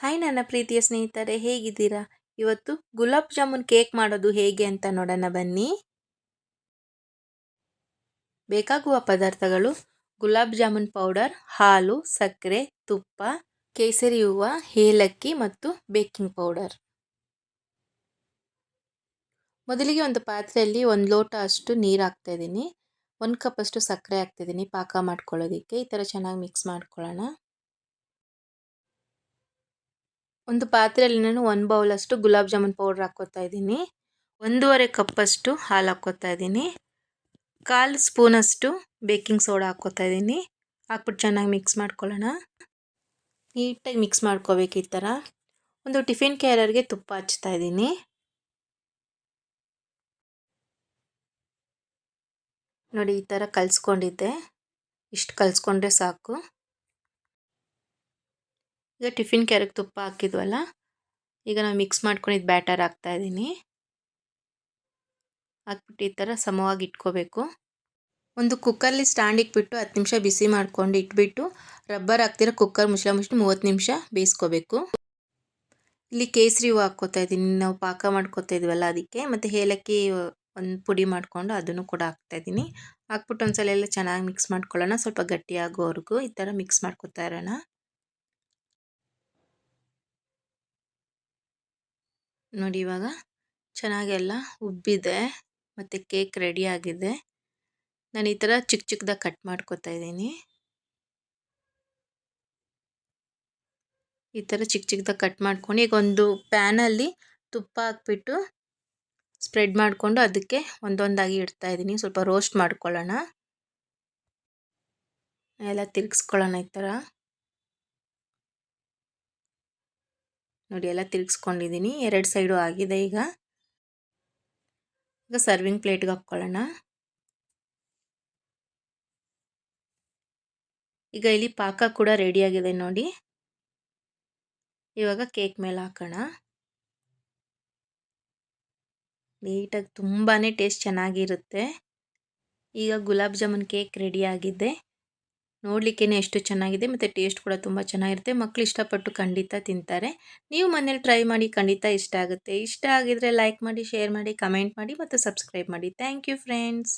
Hi ನನ್ನ ಪ್ರೀತಿಯ ಸ್ನೇಹಿತರೆ, ಹೇಗಿದ್ದೀರಾ? ಇವತ್ತು ಗುಲಾಬ್ ಜಾಮೂನ್ ಕೇಕ್ ಮಾಡೋದು ಹೇಗೆ ಅಂತ ನೋಡೋಣ ಬನ್ನಿ. ಬೇಕಾಗುವ ಪದಾರ್ಥಗಳು ಗುಲಾಬ್ ಜಾಮೂನ್ ಪೌಡರ್, ಹಾಲು, ಸಕ್ಕರೆ, ತುಪ್ಪ, ಕೇಸರಿ ಹೂವು, ಏಲಕ್ಕಿ ಮತ್ತು ಬೇಕಿಂಗ್ ಪೌಡರ್. ಮೊದಲಿಗೆ ಒಂದು ಪಾತ್ರೆಯಲ್ಲಿ ಒಂದು ಲೋಟ ಅಷ್ಟು ನೀರು ಹಾಕ್ತಾ ಇದ್ದೀನಿ. ಒಂದು ಕಪ್ ಅಷ್ಟು ಸಕ್ಕರೆ ಹಾಕ್ತಿದ್ದೀನಿ ಪಾಕ ಮಾಡ್ಕೊಳ್ಳೋದಕ್ಕೆ. ಈ ಥರ ಚೆನ್ನಾಗಿ ಮಿಕ್ಸ್ ಮಾಡ್ಕೊಳ್ಳೋಣ. ಒಂದು ಪಾತ್ರೆಯಲ್ಲಿ ನಾನು ಒಂದು ಬೌಲಷ್ಟು ಗುಲಾಬ್ ಜಾಮೂನ್ ಪೌಡ್ರ್ ಹಾಕ್ಕೋತಾ ಇದ್ದೀನಿ. ಒಂದೂವರೆ ಕಪ್ಪಷ್ಟು ಹಾಲು ಹಾಕ್ಕೋತಾ ಇದ್ದೀನಿ. ಕಾಲು ಸ್ಪೂನಷ್ಟು ಬೇಕಿಂಗ್ ಸೋಡಾ ಹಾಕ್ಕೋತಾ ಇದ್ದೀನಿ. ಹಾಕ್ಬಿಟ್ಟು ಚೆನ್ನಾಗಿ ಮಿಕ್ಸ್ ಮಾಡ್ಕೊಳ್ಳೋಣ. ನೀಟಾಗಿ ಮಿಕ್ಸ್ ಮಾಡ್ಕೋಬೇಕು ಈ ಥರ. ಒಂದು ಟಿಫಿನ್ ಕ್ಯಾರರ್ಗೆ ತುಪ್ಪ ಹಚ್ತಾ ಇದ್ದೀನಿ. ನೋಡಿ ಈ ಥರ ಕಲಿಸ್ಕೊಂಡಿದ್ದೆ. ಇಷ್ಟು ಕಲಿಸ್ಕೊಂಡ್ರೆ ಸಾಕು. ಈಗ ಟಿಫಿನ್ ಕ್ಯಾರಿಗೆ ತುಪ್ಪ ಹಾಕಿದ್ವಲ್ಲ, ಈಗ ನಾವು ಮಿಕ್ಸ್ ಮಾಡ್ಕೊಂಡಿದ್ದು ಬ್ಯಾಟರ್ ಹಾಕ್ತಾ ಇದ್ದೀನಿ ಹಾಕ್ಬಿಟ್ಟು ಈ ಥರ ಸಮವಾಗಿ ಇಟ್ಕೋಬೇಕು. ಒಂದು ಕುಕ್ಕರ್ಲಿ ಸ್ಟ್ಯಾಂಡ್ ಇಟ್ಬಿಟ್ಟು ಹತ್ತು ನಿಮಿಷ ಬಿಸಿ ಮಾಡ್ಕೊಂಡು ಇಟ್ಬಿಟ್ಟು ರಬ್ಬರ್ ಹಾಕ್ತಿರೋ ಕುಕ್ಕರ್ ಮುಚ್ಚಳ ಮುಚ್ಚಿ ಮೂವತ್ತು ನಿಮಿಷ ಬೇಯಿಸ್ಕೋಬೇಕು. ಇಲ್ಲಿ ಕೇಸರಿ ಹೂವು ಹಾಕ್ಕೋತಾ ಇದ್ದೀನಿ ನಾವು ಪಾಕ ಮಾಡ್ಕೋತಾ ಇದ್ವಲ್ಲ ಅದಕ್ಕೆ, ಮತ್ತು ಏಲಕ್ಕಿ ಒಂದು ಪುಡಿ ಮಾಡಿಕೊಂಡು ಅದನ್ನು ಕೂಡ ಹಾಕ್ತಾಯಿದ್ದೀನಿ ಹಾಕ್ಬಿಟ್ಟು ಒಂದು ಸಲ ಎಲ್ಲ ಚೆನ್ನಾಗಿ ಮಿಕ್ಸ್ ಮಾಡ್ಕೊಳ್ಳೋಣ, ಸ್ವಲ್ಪ ಗಟ್ಟಿಯಾಗೋವರೆಗೂ ಈ ಥರ ಮಿಕ್ಸ್ ಮಾಡ್ಕೊತಾ ಇರೋಣ. ನೋಡಿ ಇವಾಗ ಚೆನ್ನಾಗೆಲ್ಲ ಉಬ್ಬಿದೆ ಮತ್ತು ಕೇಕ್ ರೆಡಿ ಆಗಿದೆ. ನಾನು ಈ ಥರ ಚಿಕ್ಕ ಚಿಕ್ಕದಾಗಿ ಕಟ್ ಮಾಡ್ಕೊತಾ ಇದ್ದೀನಿ. ಈ ಥರ ಚಿಕ್ಕ ಚಿಕ್ಕದಾಗಿ ಕಟ್ ಮಾಡ್ಕೊಂಡು ಈಗ ಒಂದು ಪ್ಯಾನಲ್ಲಿ ತುಪ್ಪ ಹಾಕ್ಬಿಟ್ಟು ಸ್ಪ್ರೆಡ್ ಮಾಡಿಕೊಂಡು ಅದಕ್ಕೆ ಒಂದೊಂದಾಗಿ ಇಡ್ತಾ ಇದ್ದೀನಿ. ಸ್ವಲ್ಪ ರೋಸ್ಟ್ ಮಾಡ್ಕೊಳ್ಳೋಣ. ಎಲ್ಲ ತಿರ್ಗಿಸ್ಕೊಳ್ಳೋಣ ಈ ಥರ ನೋಡಿ ಎಲ್ಲ ತಿರುಗಿಸ್ಕೊಂಡಿದ್ದೀನಿ. ಎರಡು ಸೈಡು ಆಗಿದೆ ಈಗ. ಈಗ ಸರ್ವಿಂಗ್ ಪ್ಲೇಟ್ಗೆ ಹಾಕ್ಕೊಳ್ಳೋಣ. ಈಗ ಇಲ್ಲಿ ಪಾಕ ಕೂಡ ರೆಡಿಯಾಗಿದೆ ನೋಡಿ. ಇವಾಗ ಕೇಕ್ ಮೇಲೆ ಹಾಕೋಣ. ನೀಟಾಗಿ ತುಂಬಾ ಟೇಸ್ಟ್ ಚೆನ್ನಾಗಿರುತ್ತೆ. ಈಗ ಗುಲಾಬ್ ಜಾಮೂನ್ ಕೇಕ್ ರೆಡಿಯಾಗಿದೆ ನೋಡಲಿಕ್ಕೇ ಎಷ್ಟು ಚೆನ್ನಾಗಿದೆ ಮತ್ತು ಟೇಸ್ಟ್ ಕೂಡ ತುಂಬ ಚೆನ್ನಾಗಿರುತ್ತೆ. ಮಕ್ಕಳು ಇಷ್ಟಪಟ್ಟು ಖಂಡಿತ ತಿಂತಾರೆ. ನೀವು ಮನೇಲಿ ಟ್ರೈ ಮಾಡಿ ಖಂಡಿತ ಇಷ್ಟ ಆಗುತ್ತೆ. ಇಷ್ಟ ಆಗಿದರೆ ಲೈಕ್ ಮಾಡಿ ಶೇರ್ ಮಾಡಿ ಕಮೆಂಟ್ ಮಾಡಿ ಮತ್ತು ಸಬ್ಸ್ಕ್ರೈಬ್ ಮಾಡಿ. Thank you friends